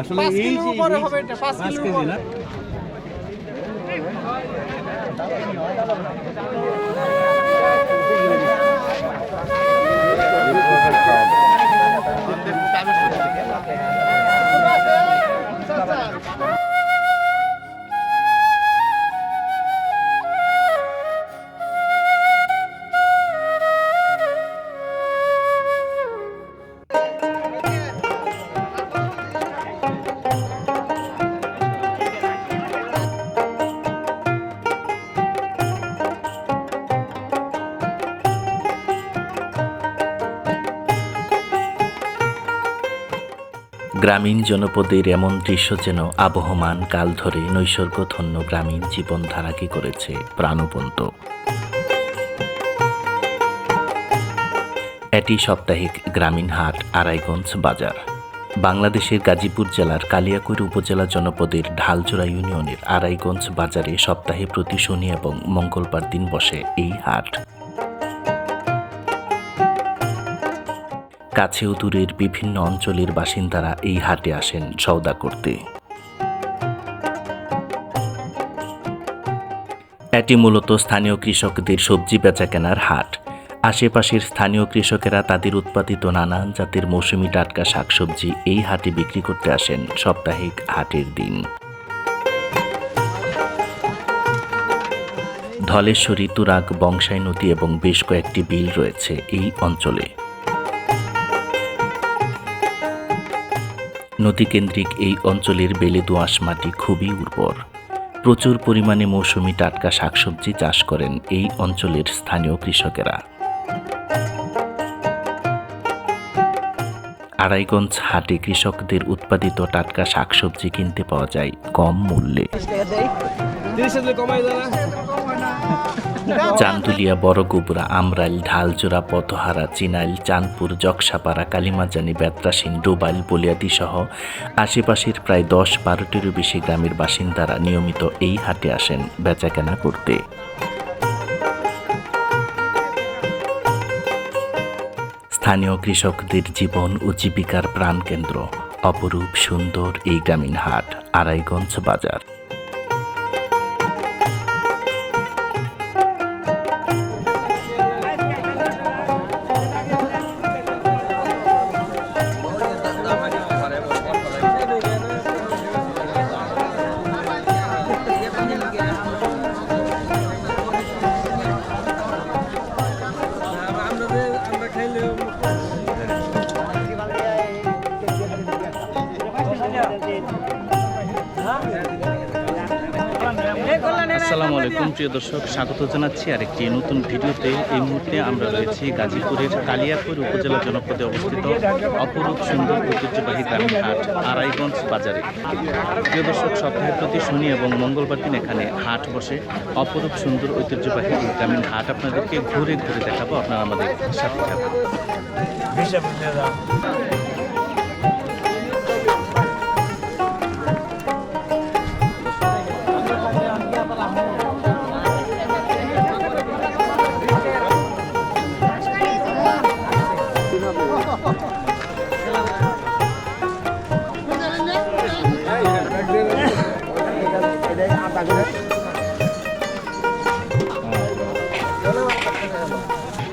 আসলে এই যে পাঁচ কেজি না? গ্রামীণ জনপদের এমন দৃশ্য যেন আবহমান কাল ধরে নৈসর্গধন্য গ্রামীণ জীবনধারাকে করেছে প্রাণবন্ত। এটি সাপ্তাহিক গ্রামীণ হাট, আড়াইগঞ্জ বাজার। বাংলাদেশের গাজীপুর জেলার কালিয়াকৈর উপজেলা জনপদের ঢালজোড়া ইউনিয়নের আড়াইগঞ্জ বাজারে সপ্তাহে প্রতি শনি এবং মঙ্গলবার দিন বসে এই হাট। কাছে ও দূরের বিভিন্ন অঞ্চলের বাসিন্দারা এই হাটে আসেন সওদা করতে। এটি মূলত স্থানীয় কৃষকদের সবজি বেচা কেনার হাট। আশেপাশের স্থানীয় কৃষকেরা তাদের উৎপাদিত নানান জাতের মৌসুমি টাটকা শাকসবজি এই হাটে বিক্রি করতে আসেন সাপ্তাহিক হাটের দিন। ধলেশ্বরী, তুরাগ বংশাই নদী এবং বেশ কয়েকটি বিল রয়েছে এই অঞ্চলে। নদীকেন্দ্রিক এই অঞ্চলের বেলে দোআঁশ মাটি খুবই উর্বর। প্রচুর পরিমাণে মৌসুমি টাটকা শাকসবজি চাষ করেন এই অঞ্চলের স্থানীয় কৃষকেরা। আড়াইগঞ্জ হাটে কৃষকদের উৎপাদিত টাটকা শাকসবজি কিনতে পাওয়া যায় কম মূল্যে। চান্দুলিয়া বড়গুবরা আমরাইল, ঢালজোড়া পথহারা চিনাইল, চাঁদপুর জকসাপাড়া কালিমাজানি বেত্রাসীন ডোবাইল বলিয়াদি সহ আশেপাশের প্রায় দশ বারোটিরও বেশি গ্রামের বাসিন্দারা নিয়মিত এই হাটে আসেন বেচাকেনা করতে। স্থানীয় কৃষকদের জীবন ও জীবিকার প্রাণকেন্দ্র, অপরূপ সুন্দর এই গ্রামীণ হাট, আড়াইগঞ্জ বাজার। প্রিয় দর্শক, স্বাগত জানাচ্ছি আরেকটি নতুন ভিডিওতে। এই মুহূর্তে আমরা রয়েছি গাজীপুরের কালিয়াপুর উপজেলা জনপদে অবস্থিত অপরূপ সুন্দর ঐতিহ্যবাহী গ্রামীণ হাট আড়াইগঞ্জ বাজারে। প্রিয় দর্শক, সপ্তাহের প্রতি শনি এবং মঙ্গলবার দিন এখানে হাট বসে। অপরূপ সুন্দর ঐতিহ্যবাহী গ্রামীণ হাট আপনাদেরকে ঘুরে ঘুরে দেখাবো। আপনারা আমাদের সাথে থাকুন।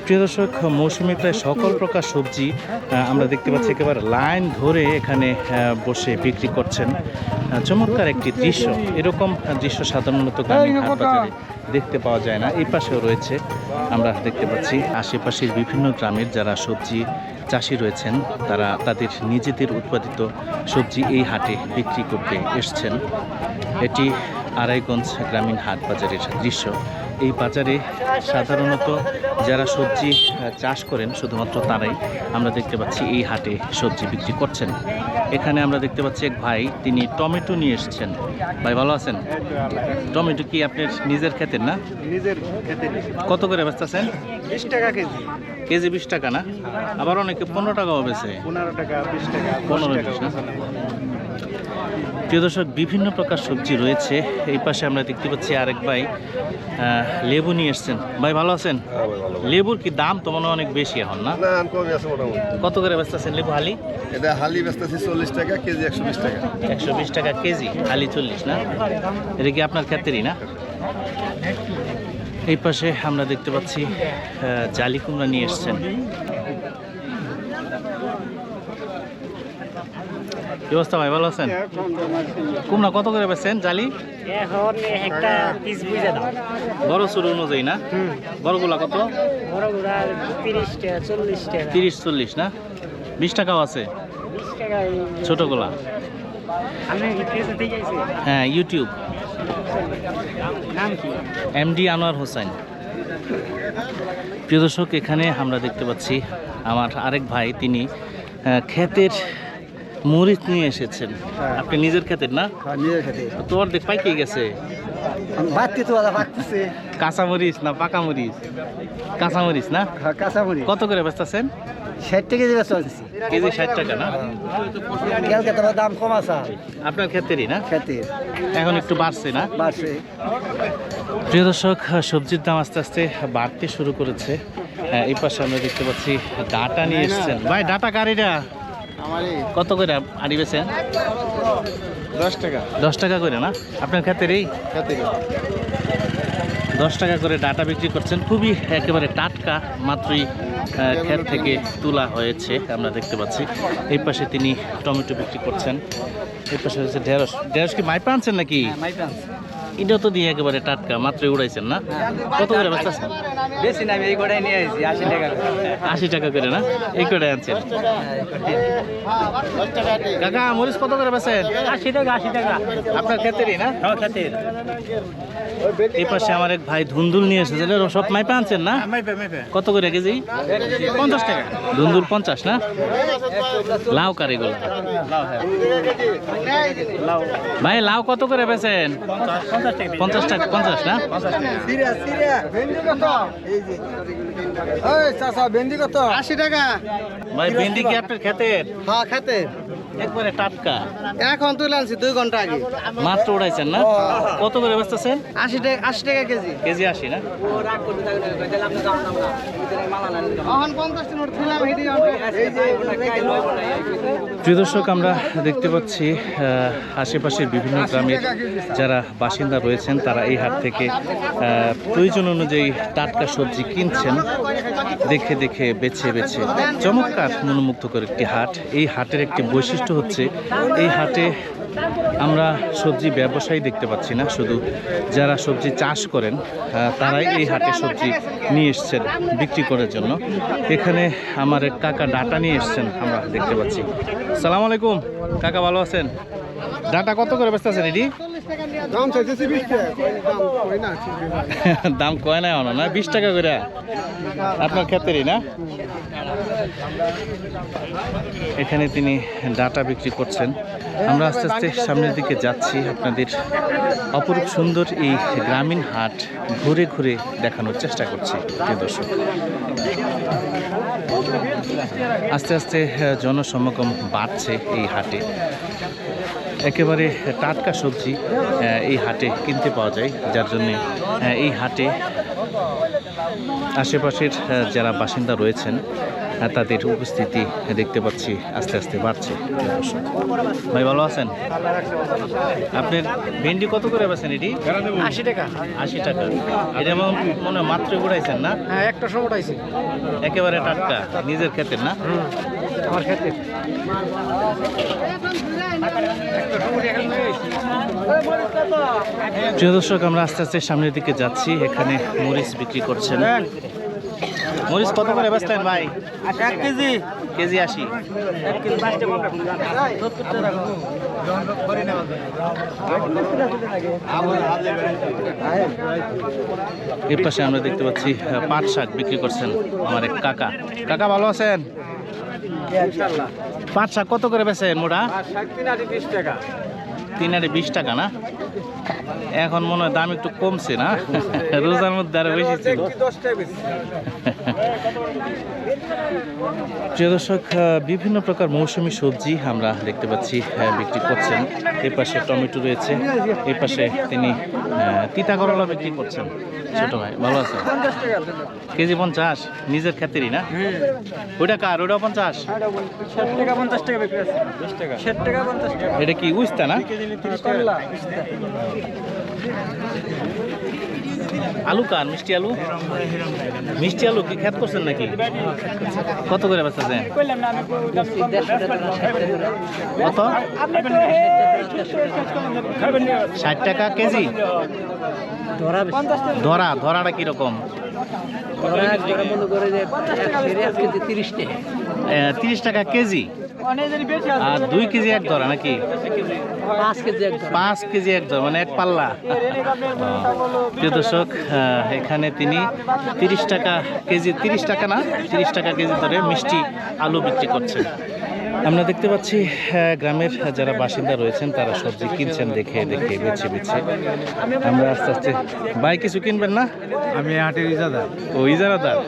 প্রিয় দর্শক মৌসুমি প্রায় সকল প্রকার সবজি আমরা দেখতে পাচ্ছি একেবারে লাইন ধরে এখানে বসে বিক্রি করছেন। চমৎকার একটি দৃশ্য। এরকম দৃশ্য সাধারণত গ্রামীণ হাট বাজারে দেখতে পাওয়া যায় না। এই পাশেও রয়েছে আমরা দেখতে পাচ্ছি আশেপাশের বিভিন্ন গ্রামের যারা সবজি চাষি রয়েছেন তারা তাদের নিজেদের উৎপাদিত সবজি এই হাটে বিক্রি করতে এসছেন। এটি আড়াইগঞ্জ গ্রামীণ হাট বাজারের দৃশ্য। এই বাজারে সাধারণত যারা সবজি চাষ করেন শুধুমাত্র তারাই আমরা দেখতে পাচ্ছি এই হাটে সবজি বিক্রি করছেন। এখানে আমরা দেখতে পাচ্ছি এক ভাই তিনি টমেটো নিয়ে এসেছেন। ভাই ভালো আছেন? টমেটো কি আপনার নিজের ক্ষেতের না? নিজের কত করে বেচতেছেন? বিশ টাকা কেজি। কেজি বিশ টাকা না? আবার অনেকে পনেরো টাকাও বেছে পনেরো টাকা বিশ টাকা পনেরো টাকা? প্রিয় দর্শক বিভিন্ন প্রকার সবজি রয়েছে। এই পাশে আমরা দেখতে পাচ্ছি আরেক ভাই লেবু নিয়ে এসছেন। ভাই ভালো আছেন? লেবুর কি দাম তো মনে অনেক বেশি এখন না? কত করে বেচতেছেন লেবু হালি? এটা হালি বেচতেছি চল্লিশ টাকা কেজি একশো বিশ টাকা। একশো বিশ টাকা কেজি হালি চল্লিশ না? এটা কি আপনার ক্ষেত্রেই না? এই পাশে আমরা দেখতে পাচ্ছি জালি কুমড়া নিয়ে এসছেন। কি অবস্থা ভাই ভালো আছেন? কুমড়া কত করে বেচছেন জালি? একটা পিস বুঝে দাও। বড় শুরু অনুযায়ী না? বড়গুলা কত? বড় তিরিশ টাকা চল্লিশ টাকা। তিরিশ চল্লিশ না? বিশ টাকাও আছে? ছোটগুলা? হ্যাঁ ইউটিউব। নাম কি? এমডি আনোয়ার হোসেন। প্রিয় দর্শক এখানে আমরা দেখতে পাচ্ছি আমার আরেক ভাই তিনি ক্ষেতের মরিচ নিয়ে এসেছেন। আপনি নিজের ক্ষেতের না? নিজের খেতে তো অর্ধেক পাইকে গেছে? কাঁচা মরিচ না পাকা মরিচ? কাঁচা মরিচ না? কাঁচামরি কত করে বেচতেছেন? ষাট টাকা দিয়ে চলতেছি কেজি ষাট টাকা না? কালকে তোমার দাম কম আছে আপনার ক্ষেতেরই না? খেতে এখন একটু বাড়ছে না? বাড়ছে। প্রিয় দর্শক সবজির দাম আস্তে আস্তে বাড়তে শুরু করেছে। এই পাশে আমরা দেখতে পাচ্ছি ডাটা নিয়ে এসছেন। ভাই ডাটা কারিটা আমারই কত করে আড়ি বেছেন দশ টাকা। দশ টাকা করে না? আপনার ক্ষেতের এই? দশ টাকা করে ডাটা বিক্রি করছেন। খুবই একেবারে টাটকা মাত্রই ক্ষেত থেকে তোলা হয়েছে আমরা দেখতে পাচ্ছি। এই পাশে তিনি টমেটো বিক্রি করছেন। এই পাশে হচ্ছে ঢেঁড়স। ঢেঁড়স কি মাইপা আনছেন নাকি? এটা তো দিয়ে একেবারে টাটকা মাত্রই উড়াইছেন না? কত করে বেচতেছেন বেশি না আমি এই গোড়ায় নিয়ে আসি আশি টাকা আশি টাকা করে না? এই করে আনছেন? কাকা মরিচ কত করে বেছেন আশি টাকা আশি টাকা। আপনার ক্ষেত্রেই না? খেতের এই পাশে আমার এক ভাই ধুন্দুল নিয়ে এসেছে এটা সব মাইপা আনছেন না? কত করে কেজি? পঞ্চাশ টাকা। ধুন্দুল পঞ্চাশ না? লাউ কারিগুলো ভাই, লাউ কত করে বেছেন পঞ্চাশ টাকা, পঞ্চাশ না? এই ওই চাচা ভেন্ডি কত? আশি টাকা। ভাই ভেন্ডি কি আপনার ক্ষেতের? হ্যাঁ খেতে একবারে টাটকা। এখন তুলে আনছি দুই ঘণ্টা আগে। মাত্র উড়াইছেন না? কত করে বেচতেছেন? আশি টাকা আশি টাকা কেজি। কেজি আশি না? প্রিয় দর্শক আমরা দেখতে পাচ্ছি আহ, আশেপাশের বিভিন্ন গ্রামের যারা বাসিন্দা রয়েছেন তারা এই হাট থেকে আহ, প্রয়োজন অনুযায়ী টাটকা সবজি কিনছেন। দেখে দেখে বেছে বেছে চমৎকার মনোমুগ্ধকর একটি হাট। এই হাটের একটি বৈশিষ্ট্য হচ্ছে, এই হাটে আমরা সবজি ব্যবসায়ী দেখতে পাচ্ছি না। শুধু যারা সবজি চাষ করেন তারাই এই হাটে সবজি নিয়ে এসছেন বিক্রি করার জন্য। এখানে আমার এক কাকা ডাটা নিয়ে এসছেন, আমরা দেখতে পাচ্ছি। সালাম আলাইকুম। কাকা, ভালো আছেন? ডাটা কত করে বেচতেছেন এটি দাম টাকা। দাম কয় না অন না? বিশ টাকা করে আপনার ক্ষেত্রেই, না? এখানে তিনি ডাটা বিক্রি করছেন। আমরা আস্তে আস্তে সামনের দিকে যাচ্ছি আপনাদের অপরূপ সুন্দর এই গ্রামীণ হাট ঘুরে ঘুরে দেখানোর চেষ্টা করছি দর্শক। আস্তে আস্তে জনসমাগম বাড়ছে এই হাটে। একেবারে টাটকা সবজি এই হাটে কিনতে পাওয়া যায়। যার জন্যে এই হাটে আশেপাশের যারা বাসিন্দা রয়েছেন তাদের উপস্থিতি দেখতে পাচ্ছি আস্তে আস্তে বাড়ছে। ভাই ভালো আছেন? আপনার ভেন্ডি কত করে বেছেন এটি? আশি টাকা। আশি টাকা। এটা মনে- মাত্র ঘুরাইছেন না? হ্যাঁ একটা সময় উঠাইছি। একেবারে টাটকা নিজের ক্ষেতের না? আমার খেতে প্রিয় দর্শক আমরা আস্তে আস্তে সামনের দিকে যাচ্ছি। এখানে মরিচ বিক্রি করছেন। মরিচ কত করে বেচলেন ভাই? এক কেজি। কেজি আশি। এর পাশে আমরা দেখতে পাচ্ছি পাট শাক বিক্রি করছেন আমার এক কাকা। কাকা ভালো আছেন? পাট শাক কত করে বেছে মোটা? তিন আড়ি বিশ টাকা। না? এখন মনে হয় দাম একটু কমছে না? রোজার মধ্যে আরও বেশি ছিল। প্রিয় দর্শক বিভিন্ন প্রকার মৌসুমী সবজি আমরা দেখতে পাচ্ছি বিক্রি করছেন। এই পাশে টমেটো রয়েছে এই পাশে তিনি তিতা করলা বিক্রি করছেন। ছোট ভাই ভালো আছে কেজি পঞ্চাশ নিজের ক্ষেত্রেই না? ওইটা কার? ওইটা পঞ্চাশ? এটা কি উস্তা না? আলু কার? মিষ্টি আলু? মিষ্টি আলু কি খেত করছেন নাকি? কত করে বেচতেছেন? কত? ষাট টাকা কেজি? ধরা ধরাটা কীরকম? তিরিশ টাকা কেজি? আর দুই কেজি এক ধরা নাকি? পাঁচ কেজি একদম পাঁচ কেজি এক ধরা মানে এক পাল্লা। প্রিয় দর্শক এখানে তিনি তিরিশ টাকা কেজি তিরিশ টাকা না তিরিশ টাকা কেজি ধরে মিষ্টি আলু বিক্রি করছেন। আমরা দেখতে পাচ্ছি গ্রামের যারা বাসিন্দা রয়েছেন তারা সবজি কিনছেন দেখে দেখে বেছে বেছে। আমরা আস্তে আস্তে ভাই কিছু কিনবেন না? আমি হাটের ইজাদা ও ইজারাদার।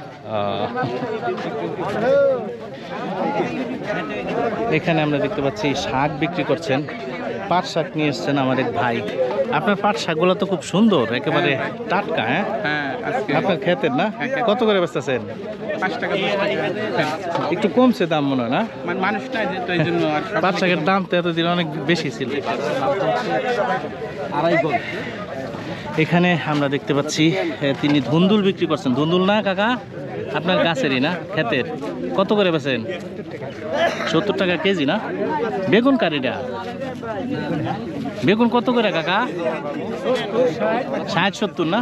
এখানে আমরা দেখতে পাচ্ছি শাক বিক্রি করছেন। পাট শাক নিয়ে এসছেন আমার এক ভাই। আপনার পাট শাকগুলো তো খুব সুন্দর একেবারে টাটকা হ্যাঁ? হ্যাঁ আপনার খেতের না? কত করে বেচতেছেন? একটু কমছে দাম মনে হয় না? মানে পাট শাকের দাম তো এতদিন অনেক বেশি ছিল। এখানে আমরা দেখতে পাচ্ছি তিনি ধুন্দুল বিক্রি করছেন। ধুন্দুল না কাকা? আপনার গাছেরই না ক্ষেতের। কত করে বেছেন সত্তর টাকা কেজি না? বেগুন কারিটা বেগুন কত করে কাকা? ষাট সত্তর না?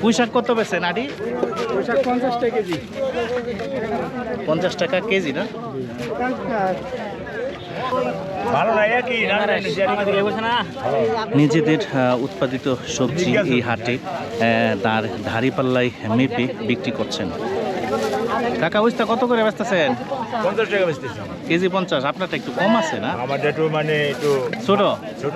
পুঁই শাক কত পঞ্চাশ টাকা কেজি পঞ্চাশ টাকা কেজি না নিজেদের উৎপাদিত সবজি এই হাটে তার ধারি পাল্লায় মেপে বিক্রি করছেন। কাকা উস্তা কত করে বেচতেছেন? পঞ্চাশ টাকা বেচতেছি। কেজি পঞ্চাশ আপনারটা একটু কম আছে না? আমারটা একটু মানে একটু ছোট? ছোট।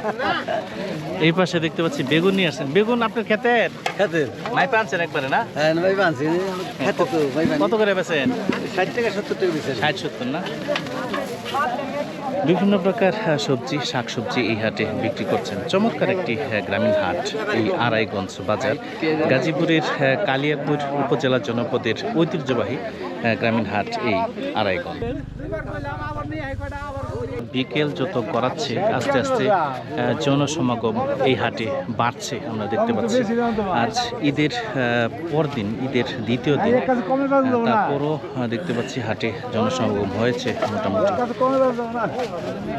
এই পাশে দেখতে পাচ্ছি বেগুন নিয়ে আসছেন। বেগুন আপনার ক্ষেতের? খেতে নাই পানছেন একবারে না? হ্যাঁ ভাই বানছি খেতে তো ভাই কত করে বেচেন? ষাট টাকা সত্তর টাকা ষাট সত্তর না? বিভিন্ন প্রকার সবজি, শাকসবজি এই হাটে বিক্রি করছেন। চমৎকার একটি গ্রামীণ হাট এই আড়াইগঞ্জ বাজার। গাজীপুরের কালিয়াপুর উপজেলা জনপদের ঐতিহ্যবাহী গ্রামীণ হাট এই আড়াইগঞ্জ বিকেল যত গড়াচ্ছে, আস্তে আস্তে জনসমাগম এই হাটে বাড়ছে, আমরা দেখতে পাচ্ছি। আজ ঈদের পরদিন, ঈদের দ্বিতীয় দিন তারপরও দেখতে পাচ্ছি হাটে জনসমাগম হয়েছে মোটামুটি।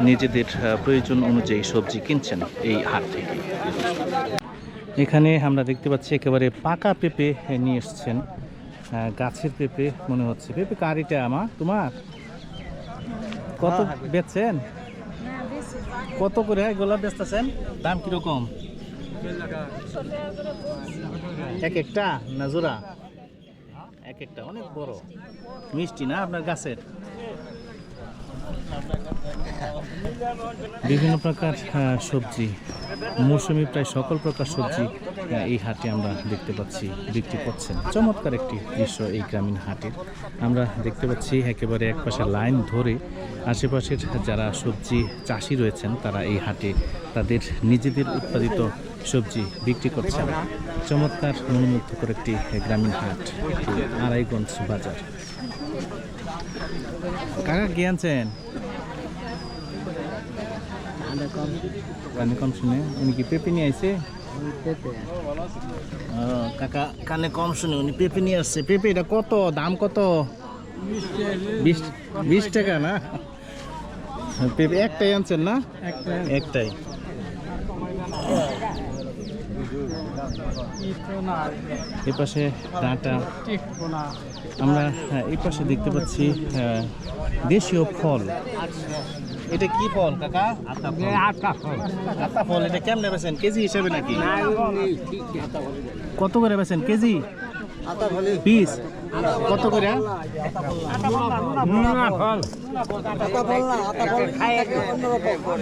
নিজেদের প্রয়োজন অনুযায়ী সবজি কিনছেন এই হাট থেকে। এখানে আমরা দেখতে পাচ্ছি একেবারে পাকা পেঁপে নিয়ে এসছেন গাছের পেঁপে মনে হচ্ছে। পেঁপে কারিটা আমার। তোমার? কত বেচছেন? কত করে? এগুলো বেচতেছেন? দাম কীরকম? এক একটা না জোড়া? এক একটা অনেক বড়। মিষ্টি না আপনার গাছের? বিভিন্ন প্রকার সবজি, মৌসুমি প্রায় সকল প্রকার সবজি এই হাটে আমরা দেখতে পাচ্ছি, বিক্রি করছেন। চমৎকার একটি দৃশ্য এই গ্রামীণ হাটের। আমরা দেখতে পাচ্ছি একেবারে একপাশে লাইন ধরে আশেপাশের যারা সবজি চাষি রয়েছেন, তারা এই হাটে তাদের নিজেদের উৎপাদিত সবজি বিক্রি করছেন। চমৎকার মনোমুগ্ধকর একটি গ্রামীণ হাট আড়াইগঞ্জ বাজার। কাকা কি আনছেন? কানে কম শুনে। উনি কি পেঁপে নিয়ে আইছে? কাকা কানে কম শুনে উনি পেঁপে নিয়ে আসছে। পেঁপে এটা কত? দাম কত? বিশ বিশ টাকা না? পেঁপে একটাই আনছেন না? একটাই। এ পাশে ডাঁটা আমরা হ্যাঁ, এই পাশে দেখতে পাচ্ছি আহ, দেশীয় ফল। এটা কি ফল কাকা? আতা ফল। এটা কেমনে বেছেন কেজি হিসেবে নাকি? কত করে বেছেন কেজি? পিস? কত করে?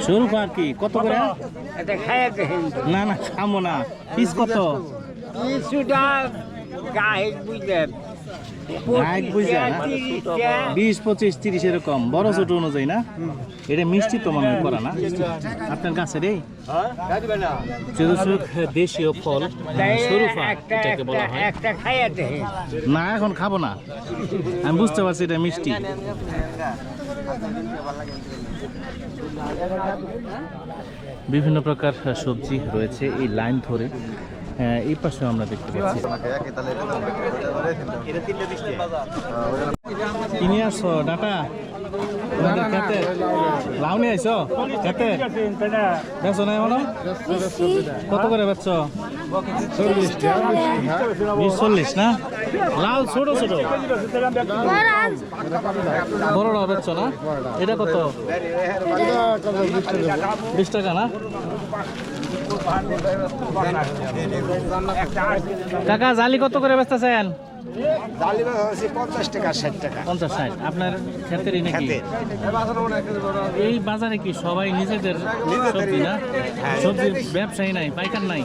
স্বরূপ আর কি? কত করে? না না খামো না। পিস কত? কিছুটা গায়ে বুঝলেন। গায়েক বুঝা না? বিশ পঁচিশ তিরিশ এরকম। বড় ছোট অনুযায়ী না? এটা মিষ্টি তো মনে করা না? আপনার কাছে রে? দেশীয় ফল সরুফা এটাকে বলা হয়। না এখন খাব না। আমি বুঝতে পারছি এটা মিষ্টি। বিভিন্ন প্রকার সবজি রয়েছে এই লাইন ধরে। এই পাশে আমরা দেখতে পাচ্ছি। কিনে আসছো, ডাটা? খেতে? লাউ নিয়ে আইছো? খেতে? বেছো নাই মনে কত করে বেচছ? চল্লিশ, না? লাউ ছোট ছোট। বড়টা বেচছ না? এটা কত? বিশ টাকা, না? কাকা জালি কত করে বেচতেছেন? পঞ্চাশ টাকা ষাট টাকা। পঞ্চাশ ষাট। আপনার ক্ষেতেরই নাকি? এই বাজারে কি সবাই নিজেদের সবজি না? সবজির ব্যবসায়ী নাই পাইকার নাই?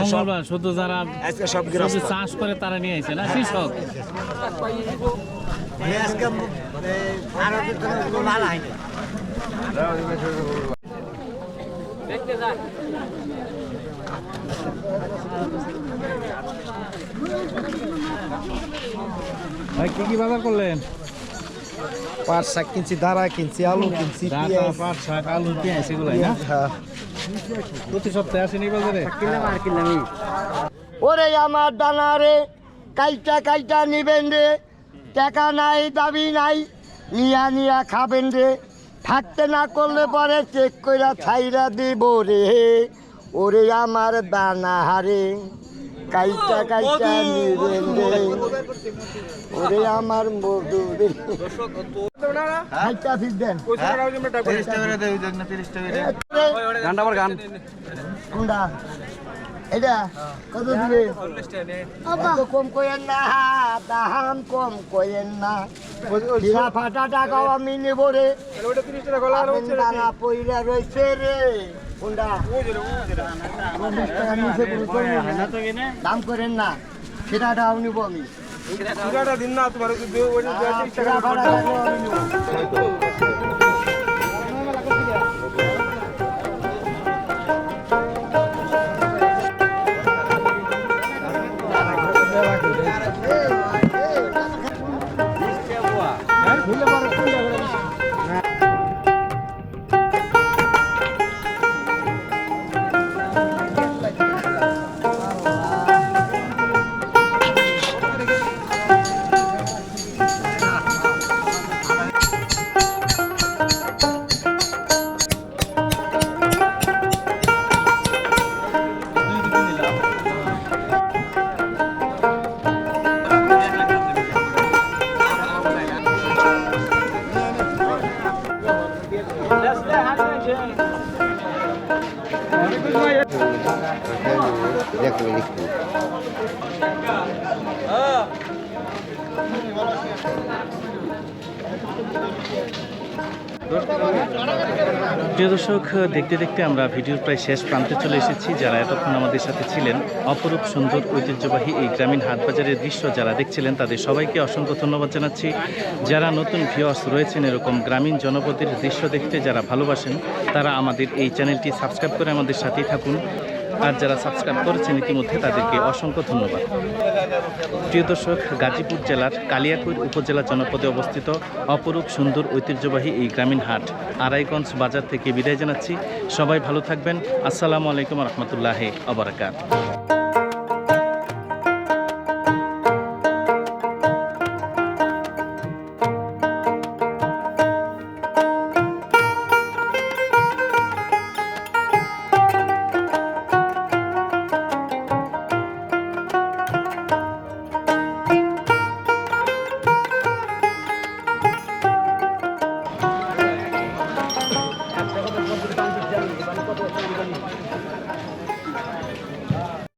মঙ্গলবার শুধু যারা সবজি চাষ করে তারা নিয়ে আসে না? কৃষক? ভাই কি কি বাজার করলেন? পাট শাক কিনছি দাঁড়া কিনছি আলু কিনছি পাট শাক আলু পেঁয়াজ এগুলাই না? প্রতি সপ্তাহে আসেনি বাজারে? ওরে আমার দানা রে কাইটা কাইটা নিবেন রে। টাকা নাই দাবি নাই। নিয়া নিয়া খাবেন রে। থাকতে না করলে পরে চেক কইরা ছাইরা দিব রে। ওরে আমার দানা হারে কাইটা কাইটা নিবেন রে। ওরে আমার মধু রে। কোনটা এটা কত দিবে? কম কইেন না দাহাম কম কইেন না। হীরা ফাটা টাকাও আমি নেব রে। দানা পইরা রয়েছে রে কোনটা আমার টাকা নিচে না। দাম করেন না সেটাটাও নিব আমি। দিন না ফাটা প্রিয় দর্শক, দেখতে দেখতে আমরা ভিডিওর প্রায় শেষ প্রান্তে চলে এসেছি যারা এতক্ষণ আমাদের সাথে ছিলেন। অপরূপ সুন্দর, ঐতিহ্যবাহী এই গ্রামীণ হাটবাজারের দৃশ্য যারা দেখছিলেন, তাদের সবাইকে অসংখ্য ধন্যবাদ জানাচ্ছি। যারা নতুন ভিওয়ার্স রয়েছেন এরকম গ্রামীণ জনপদের দৃশ্য দেখতে যারা ভালোবাসেন, তারা আমাদের এই চ্যানেলটি সাবস্ক্রাইব করে আমাদের সাথেই থাকুন। আর যারা সাবস্ক্রাইব করেছেন ইতিমধ্যে তাদেরকে অসংখ্য ধন্যবাদ। প্রিয় দর্শক, গাজীপুর জেলার কালিয়াকুর উপজেলা জনপদে অবস্থিত অপরূপ সুন্দর ঐতিহ্যবাহী এই গ্রামীণ হাট আড়াইগঞ্জ বাজার থেকে বিদায় জানাচ্ছি। সবাই ভালো থাকবেন। আসসালামু আলাইকুম রহমতুল্লাহ আবরাকাত